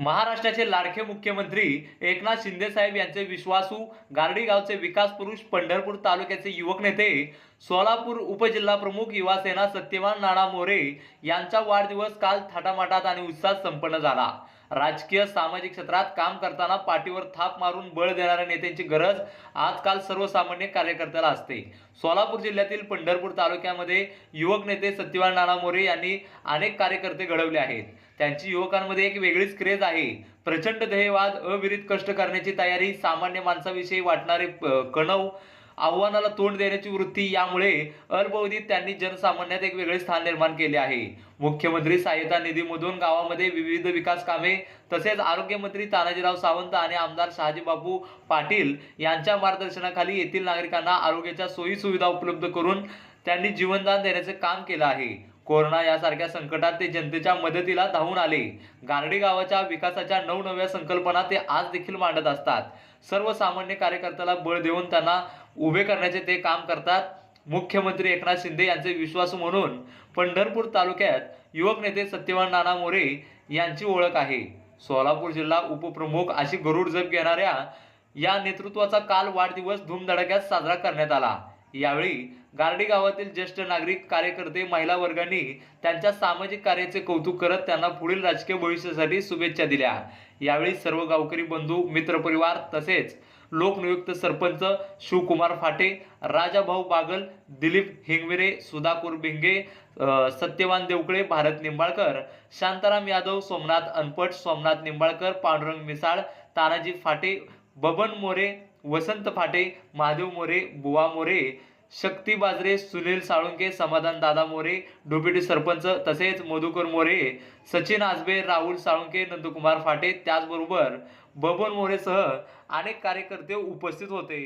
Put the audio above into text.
महाराष्ट्राचे लाडके मुख्यमंत्री एकनाथ शिंदे साहेब यांचे विश्वासू गारडी गावचे विकास पुरुष पंढरपूर तालुक्याचे युवक नेते सोलापूर उपजिल्हा प्रमुख युवासेना सत्यवान नाना मोरे यांचा वाढदिवस काल थाटामाटात आणि उत्साहात संपन्न झाला. राजकीय सामाजिक क्षेत्रात काम करताना पाठीवर थाप मारून बळ देणाऱ्या नेत्यांची गरज आजकाल सर्वसामान्य कार्यकर्त्याला असते. सोलापूर जिल्ह्यातील पंढरपूर तालुक्यामध्ये युवक नेते सत्यवान नाना मोरे यांनी अनेक कार्यकर्ते घडवले आहेत. त्यांची युवकांमध्ये एक वेगळीच क्रेज आहे. प्रचंड ध्येयवाद अविरित कष्ट करण्याची तयारी सामान्य माणसाविषयी वाटणारे कणव आव्हानाला तोंड देण्याची वृत्ती यामुळे अल्पवधीत त्यांनी जनसामान्यात एक वेगळे स्थान निर्माण केले आहे. मुख्यमंत्री सहायता निधीमधून गावामध्ये विविध विकास कामे तसेच आरोग्यमंत्री तानाजीराव सावंत आणि आमदार शहाजीबाबू पाटील यांच्या मार्गदर्शनाखाली येथील नागरिकांना आरोग्याच्या सोयी सुविधा उपलब्ध करून त्यांनी जीवनदान देण्याचे काम केलं आहे. कोरोना यासारख्या संकटात ते जनतेच्या मदतीला धावून आले. गारडी गावाच्या विकासाच्या नवनव्या संकल्पना ते आज देखील मांडत असतात. सर्वसामान्य कार्यकर्त्याला बळ देऊन त्यांना उभे करण्याचे ते काम करतात. मुख्यमंत्री एकनाथ शिंदे यांचे विश्वास म्हणून पंढरपूर तालुक्यात युवक नेते सत्यवान नाना मोरे यांची ओळख आहे. सोलापूर जिल्हा उपप्रमुख अशी गरुड जप घेणाऱ्या या नेतृत्वाचा काल वाढदिवस धूमधडाक्यात साजरा करण्यात आला. यावेळी गारडी गावातील ज्येष्ठ नागरिक कार्यकर्ते महिला वर्गांनी त्यांच्या सामाजिक कार्याचे कौतुक करत त्यांना पुढील राजकीय भविष्यासाठी शुभेच्छा दिल्या. यावेळी सर्व गावकरी बंधू मित्रपरिवार तसेच लोकनियुक्त सरपंच शिवकुमार फाटे राजाभाऊ बागल दिलीप हिंगविरे सुधाकूर भिंगे सत्यवान देवकळे भारत निंबाळकर शांताराम यादव सोमनाथ अनपट सोमनाथ निंबाळकर पांडुरंग मिसाळ तानाजी फाटे बबन मोरे वसंत फाटे महादेव मोरे बुवा मोरे शक्ती बाजरे सुनील साळुंके समाधान दादा मोरे डोबिटी सरपंच तसेच मधुकर मोरे सचिन आजबे राहुल साळुंके नंदकुमार फाटे त्याचबरोबर बबन मोरेसह अनेक कार्यकर्ते उपस्थित होते.